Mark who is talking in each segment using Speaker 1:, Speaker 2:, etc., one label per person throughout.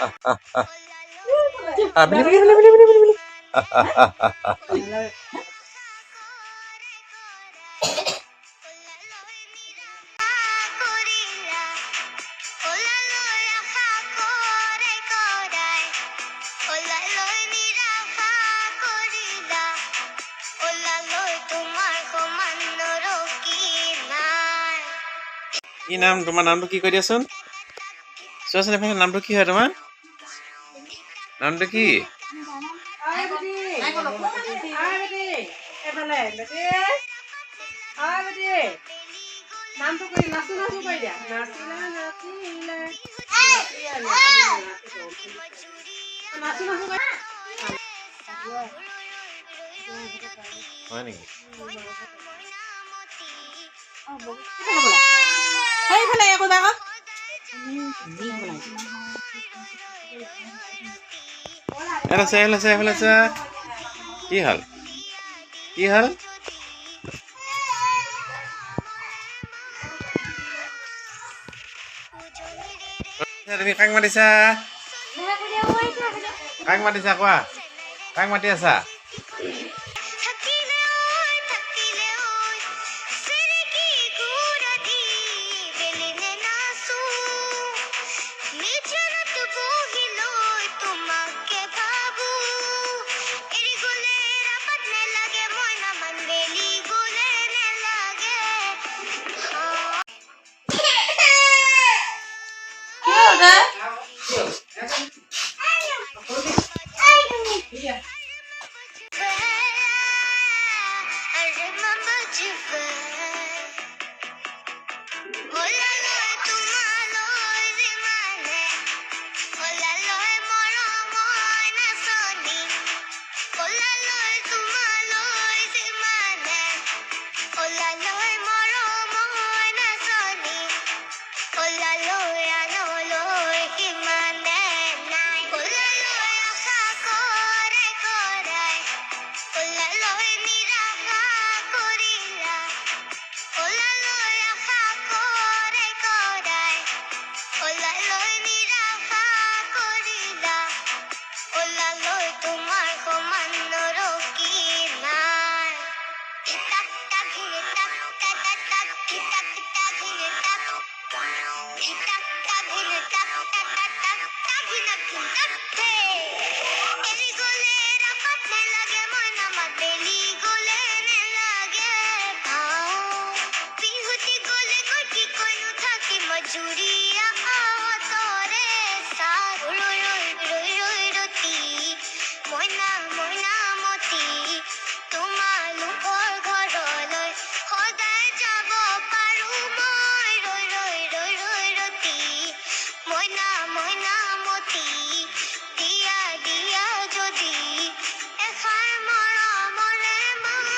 Speaker 1: Ah, bili, bili, bili, bili, bili, bili. Ah, ah, ah, ah, ah. কি নাম তোমাৰ নামটো কি কৈ দিয়াচোন চোৱাচোন এফালে নামটো কি হয় তোমাৰ নামটো কি? হয় নেকি
Speaker 2: সেইফালে একো আকৌ
Speaker 1: এইফালে চা এইফালে চা এইফালে চা কি হ'ল কি হ'ল তুমি কাক মাতিছা কাক মাতিছা কোৱা কাক মাতি আছা
Speaker 3: মইনা মইনা তোমালোকৰ ঘৰলৈ সদায় যাব পাৰো মই ৰৈ ৰৈ ৰৈ ৰৈ ৰতি মইনা মইনা দিয়া দিয়া যদি এষাৰ মৰমৰে মাত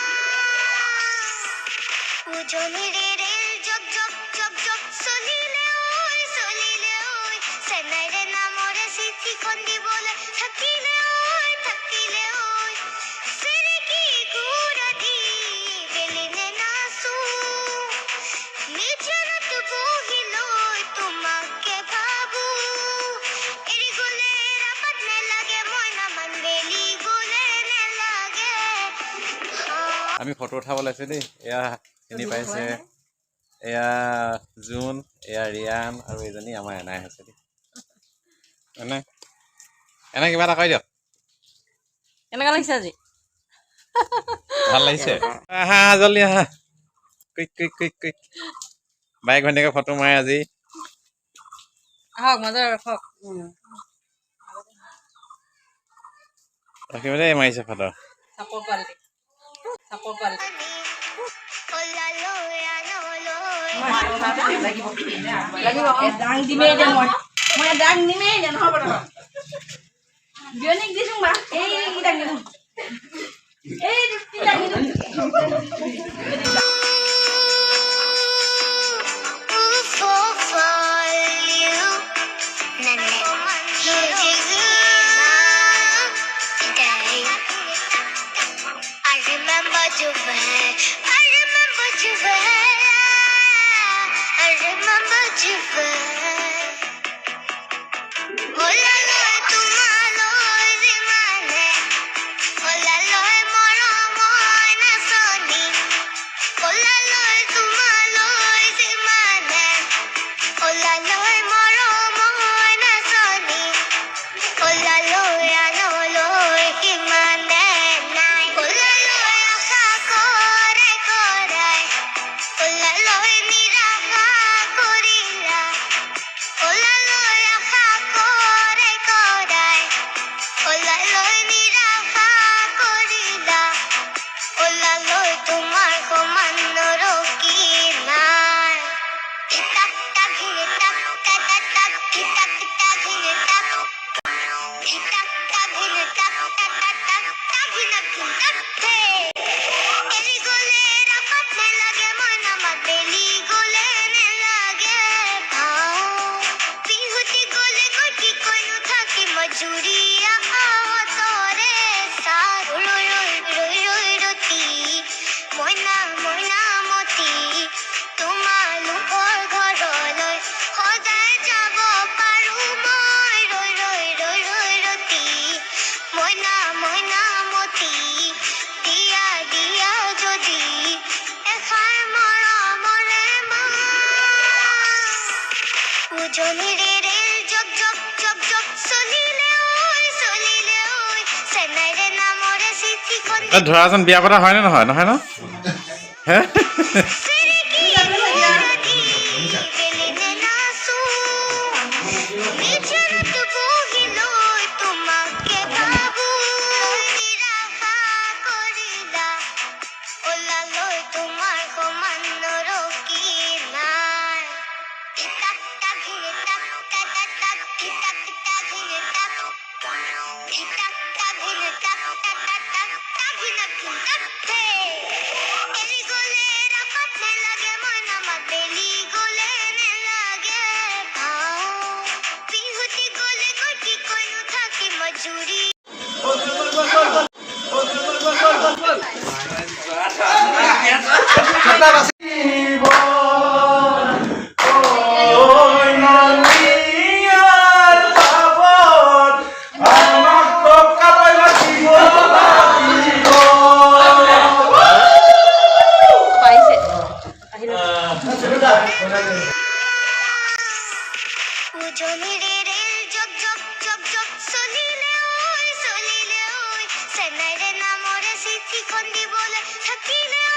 Speaker 3: উজনিৰে
Speaker 1: আমি ফটো উঠাব ওলাইছো দেই। এয়া চিনি পাইছে। এয়া জোন এয়া ৰিয়ান আৰু এইজনী আমাৰ এনাই হৈছে দেই। এনে এনে কিবা এটা কৈ দিয়ক।
Speaker 2: কেনেকুৱা লাগিছে আজি?
Speaker 1: ভাল লাগিছে? আহা আহা, জল্দি আহা। Quick quick quick quick. Bike ভণ্টিকে photo মাৰে আজি।
Speaker 2: আহক মাজৰ ৰখক।
Speaker 1: ৰাখিব দেই মাৰিছে
Speaker 4: photo. Lagi. Dang di dang di di? Eh, idang gitu. Eh, idang gino. Yeah.
Speaker 3: শনিরে রে বিয়া পতা হয়নে নহয় নহয় ন?
Speaker 1: হয়
Speaker 4: উজনিরে রেল জগ জগ জগ জগ চলিলে চলিলে চেন্নাইৰে নামৰে চিঠিখন দিবলৈ থাকিলে